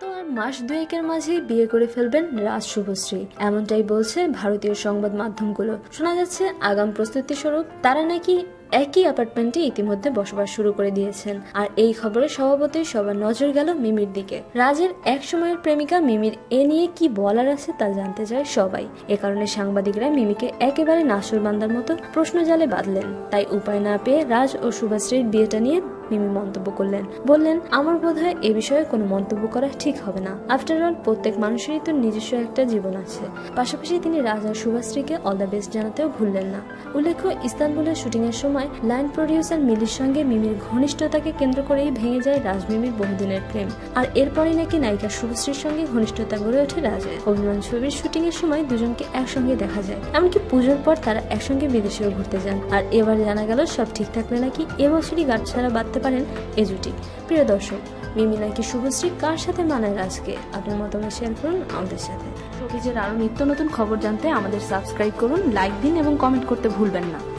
তো আর মাস দুয়েকের মাঝেই বিয়ে করে ফেলবেন রাজ শুভশ্রী। এমনটাই বলছে ভারতীয় সংবাদ মাধ্যমগুলো। শোনা যাচ্ছে আগাম প্রস্তুতি স্বরূপ তারা নাকি একই অ্যাপার্টমেন্টে ইতিমধ্যে বসবাস শুরু করে দিয়েছেন। আর এই খবরে স্বভাবতই সবার নজর গেল মিমির দিকে। রাজের এক সময়ের প্রেমিকা মিমির এ নিয়ে কি বলার আছে তা জানতে চায় সবাই। এ কারণে সাংবাদিকরা মিমিকে একেবারে নাসুর বান্দার মতো প্রশ্ন জালে বাঁধলেন। তাই উপায় না পেয়ে রাজ ও শুভাশ্রীর বিয়েটা নিয়ে মিমি মন্তব্য করলেন। বললেন, আমার বোধ হয় এ বিষয়ে কোনো মন্তব্য করা ঠিক হবে না। আফটার অল প্রত্যেক মানুষেরই তো নিজস্ব একটা জীবন আছে। পাশাপাশি তিনি রাজা শুভাশ্রীকে অল দ্য বেস্ট জানাতেও ভুললেন না। উল্লেখ্য, ইস্তানবুলের শুটিং এর সময় লাইন প্রডিউসার মিলির সঙ্গে মিমির ঘনিষ্ঠতাকে কেন্দ্র করেই ভেঙে যায় রাজমিমির বহুদিনের প্রেম। আর এরপরই নাকি নায়িকা শুভশ্রীর সঙ্গে ঘনিষ্ঠতা গড়ে ওঠে রাজের। অভিমান ছবির শুটিং এর সময় দুজনকে একসঙ্গে দেখা যায়। এমনকি পুজোর পর তারা একসঙ্গে বিদেশেও ঘুরতে যান। আর এবার জানা গেল সব ঠিক থাকলে নাকি এবছরই গাছ ছাড়া বাঁধতে পারেন এজুটি জুটি। প্রিয় দর্শক, মিমি নাকি শুভশ্রী, কার সাথে মানায় আজকে? আপনার মতামত শেয়ার করুন আমাদের সাথে। শোকেজের আরও নিত্য নতুন খবর জানতে আমাদের সাবস্ক্রাইব করুন লাইক দিন এবং কমেন্ট করতে ভুলবেন না।